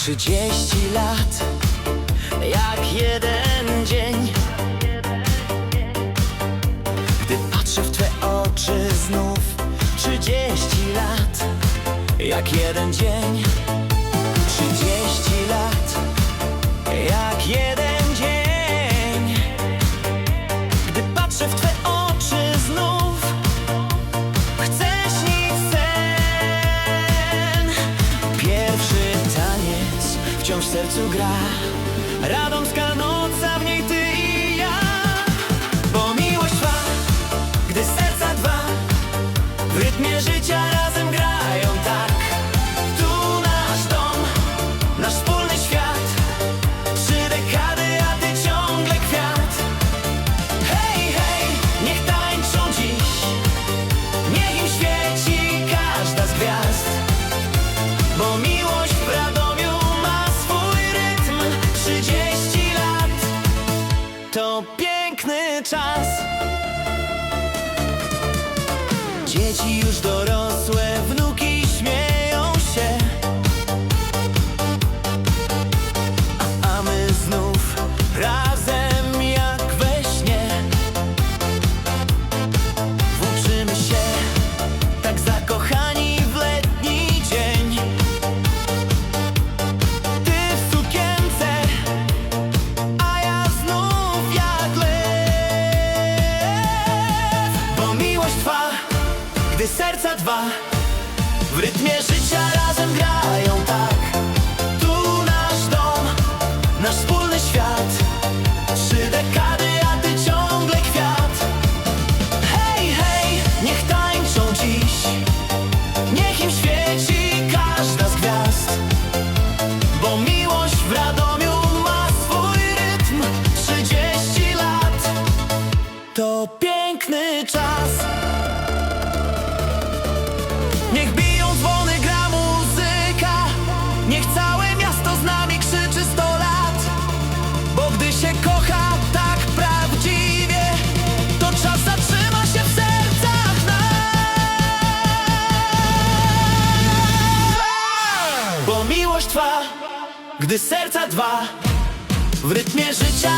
Trzydzieści lat Jak jeden dzień. Gdy patrzę w Twe oczy znów Trzydzieści lat Jak jeden dzień sercu gra. Radomska noc, a w niej Ty i ja. Bo miłość trwa, gdy serca dwa. W rytmie życia razem grają tak. Tu nasz dom, nasz wspólny świat. Trzy dekady, a Ty ciągle kwiat. Hej, hej, niech tańczą dziś. Niech im świeci każda z gwiazd. Bo miłość To piękny czas. Dzieci już dorosłe, gdy serca dwa. W rytmie życia Gdy serca dwa W rytmie życia